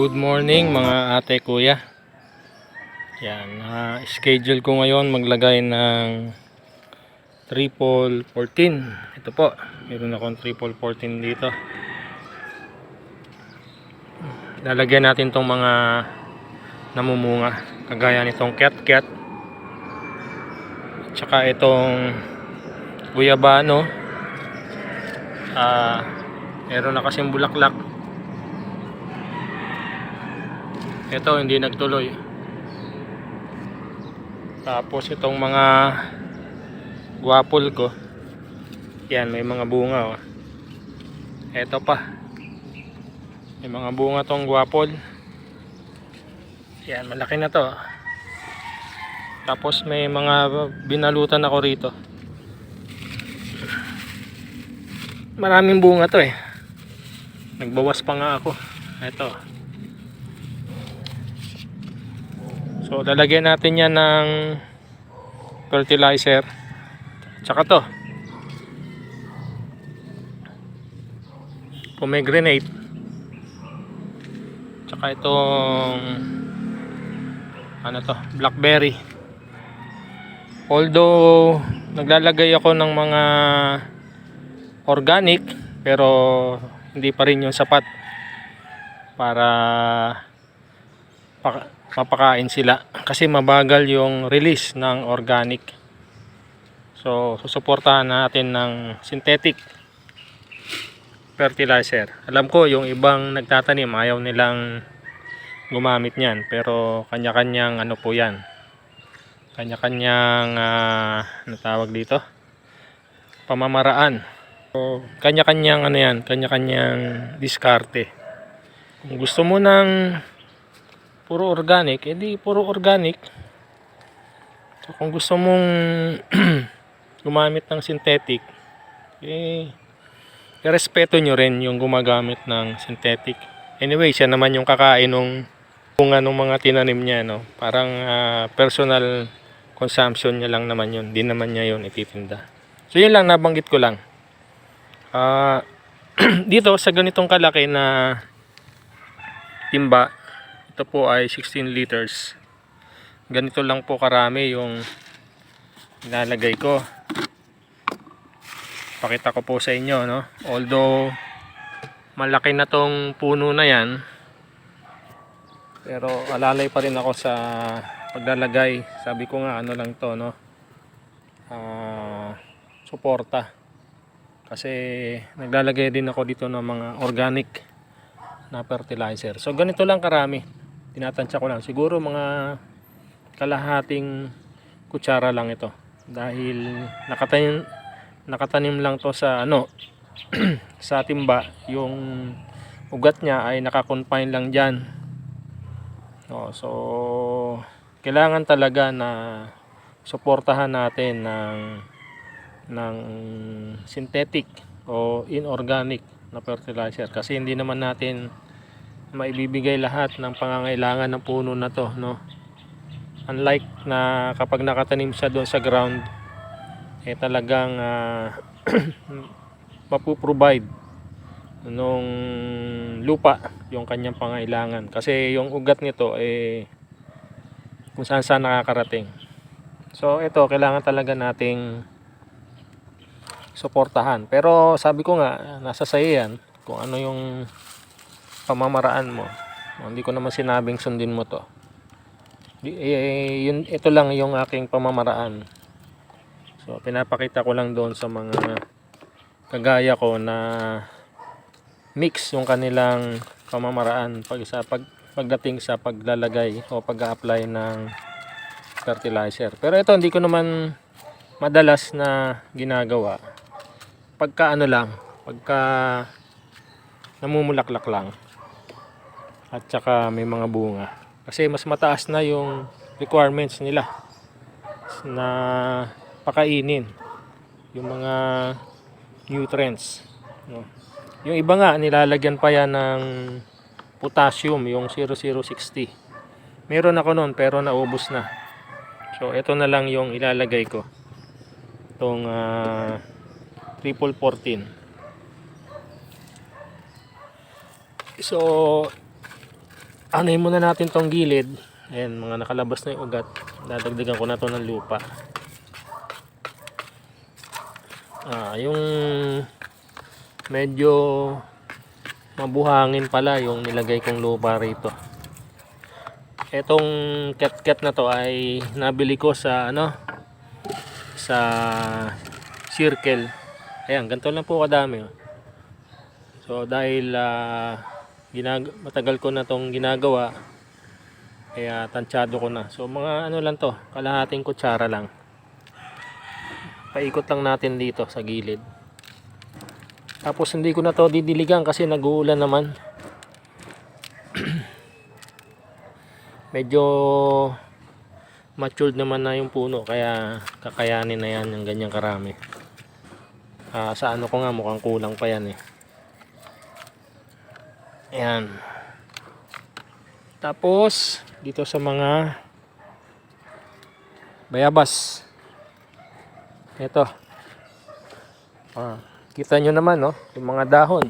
Good morning mga ate kuya. Yan, ah, schedule ko ngayon maglagay ng triple 14. Ito po, meron akong triple 14 dito. Lalagyan natin tong mga namumunga. Kagaya nitong cat cat. Tsaka itong guyabano. Ah, meron na kasing bulaklak. Ito hindi nagtuloy. Tapos itong mga guwapol ko. Yan, may mga bunga oh. Ito pa. May mga bunga tong guwapol. Yan, malaki na to. Tapos may mga binalutan ako rito. Maraming bunga to eh. Nagbawas pa nga ako. Ito. So lalagyan natin yan ng fertilizer. Tsaka to. Pomegranate. Tsaka itong ano to, blackberry. Although naglalagay ako ng mga organic pero hindi pa rin yung sapat para pa- mapakain sila kasi mabagal yung release ng organic. So susuportahan natin ng synthetic fertilizer. Alam ko yung ibang nagtatanim ayaw nilang gumamit niyan pero kanya-kanyang ano po yan. Kanya-kanyang ah, ano tawag dito? Pamamaraan. So, kanya-kanyang ano yan kanya-kanyang diskarte. Kung gusto mo ng puro organic, edi puro organic. So, kung gusto mong gumamit ng synthetic, eh, respeto nyo rin yung gumagamit ng synthetic. Anyway, siya naman yung kakain ng bunga ng mga tinanim niya, no? Parang ah, personal consumption niya lang naman yun. Di naman niya yun ititinda. So, yun lang, nabanggit ko lang. Ah, dito, sa ganitong kalaki na timba, ito po ay 16 liters. Ganito lang po karami yung nilalagay ko. Pakita ko po sa inyo, no? Although malaki na tong puno na 'yan, pero alalay pa rin ako sa paglalagay. Sabi ko nga ano lang 'to, no? Ah, suporta. Kasi naglalagay din ako dito ng mga organic na fertilizer. So ganito lang karami. Tinatansya ko lang. Siguro mga kalahating kutsara lang ito. Dahil nakatanim nakatanim lang to sa ano sa timba yung ugat niya ay nakakonfine lang diyan. No, so kailangan talaga na suportahan natin ng ng synthetic o inorganic na fertilizer kasi hindi naman natin maibibigay lahat ng pangangailangan ng puno na to no? Unlike na kapag nakatanim siya doon sa ground eh talagang uh, mapuprovide nung lupa yung kanyang pangailangan. Kasi yung ugat nito eh kung saan saan nakakarating. So ito kailangan talaga nating suportahan. Pero sabi ko nga, nasa sayo yan kung ano yung pamamaraan mo. Hindi ko naman sinabing sundin mo to. Di, eh, yun, ito lang yung aking pamamaraan. So, pinapakita ko lang doon sa mga kagaya ko na mix yung kanilang pamamaraan pag sa pag, pagdating sa paglalagay o pag-apply ng fertilizer. Pero ito hindi ko naman madalas na ginagawa pagka ano lang, pagka namumulaklak lang at saka may mga bunga. Kasi mas mataas na yung requirements nila na pakainin yung mga nutrients. No? Yung iba nga, nilalagyan pa yan ng potassium, yung 0060. Meron ako noon pero naubos na. So, ito na lang yung ilalagay ko. Itong ah, triple 14 so Anayin muna natin tong gilid. Ayan, mga nakalabas na yung ugat. Dadagdagan ko na to ng lupa. Ah, yung medyo mabuhangin pala yung nilagay kong lupa rito. Etong cat-cat na to ay nabili ko sa ano sa circle. Ayan, ganito lang po kadami. oh. So dahil ah, ginag matagal ko na tong ginagawa kaya tansyado ko na. So mga ano lang to, kalahating kutsara lang. Paikot lang natin dito sa gilid. Tapos hindi ko na to didiligan kasi nag-uulan naman. Medyo matured naman na yung puno kaya kakayanin na yan yung ganyang karami. Ah, sa ano ko nga mukhang kulang pa yan eh. Ayan. Tapos dito sa mga bayabas. Ito. Ah, kita nyo naman no, yung mga dahon.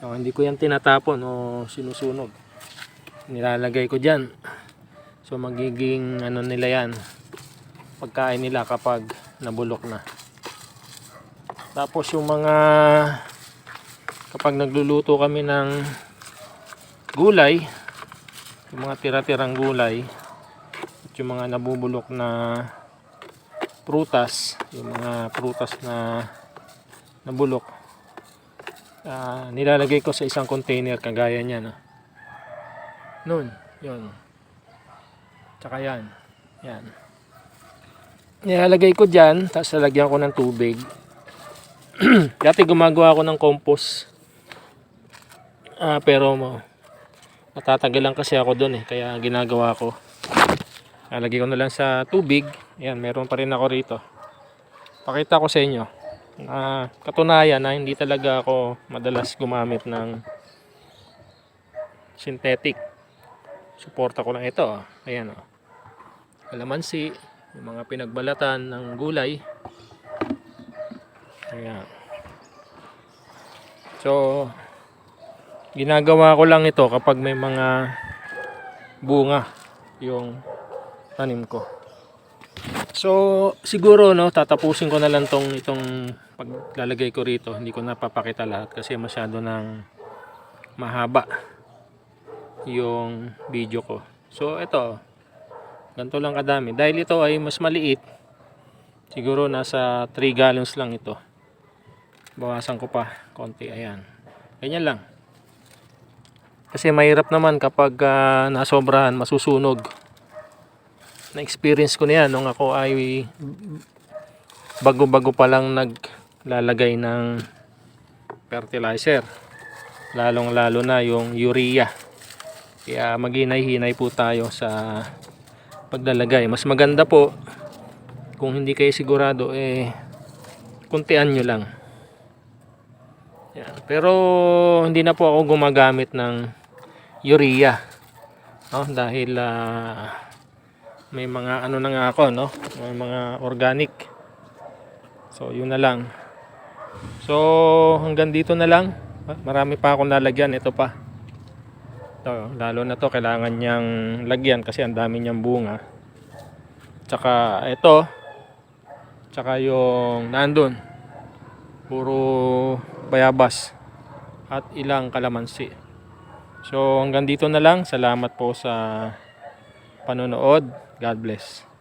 So, hindi ko yan tinatapon o sinusunog. Nilalagay ko dyan. So magiging ano nila yan. Pagkain nila kapag nabulok na. Tapos yung mga kapag nagluluto kami ng gulay, yung mga tira-tirang gulay, at yung mga nabubulok na prutas, yung mga prutas na nabulok, ah, nilalagay ko sa isang container kagaya niyan. ah. Nun, yun. Tsaka yan. Yan. Nilalagay ko dyan, tapos lalagyan ko ng tubig. Dati gumagawa ako ng compost. Ah, pero mo, natatagalan kasi ako doon eh, kaya ginagawa ko. Lalagay ko na lang sa tubig. Ayan, meron pa rin ako rito. Pakita ko sa inyo. na katunayan na hindi talaga ako madalas gumamit ng synthetic. Suporta ko lang ito. ah. Ayan o. Kalamansi, yung mga pinagbalatan ng gulay. Ayan. So, ginagawa ko lang ito kapag may mga bunga yung tanim ko. So, siguro no, tatapusin ko na lang tong itong paglalagay ko rito. Hindi ko napapakita lahat kasi masyado nang mahaba yung video ko. So, ito, ganito lang kadami. Dahil ito ay mas maliit, siguro nasa 3 gallons lang ito. Bawasan ko pa konti, ayan. Ganyan lang. Kasi mahirap naman kapag ah, nasobrahan, masusunog. Na-experience ko na yan nung ako ay bago-bago pa lang naglalagay ng fertilizer. Lalong-lalo na yung urea. Kaya maghinay-hinay po tayo sa paglalagay. Mas maganda po kung hindi kayo sigurado eh kuntian nyo lang. Yan. Pero hindi na po ako gumagamit ng urea. No? Dahil ah, may mga ano na nga ako, no? May mga organic. So, yun na lang. So, hanggang dito na lang. Marami pa akong lalagyan. Ito pa. Ito, lalo na to kailangan niyang lagyan kasi ang dami niyang bunga. Tsaka ito. Tsaka yung nandun. Puro bayabas. At ilang kalamansi. So hanggang dito na lang. Salamat po sa panonood. God bless.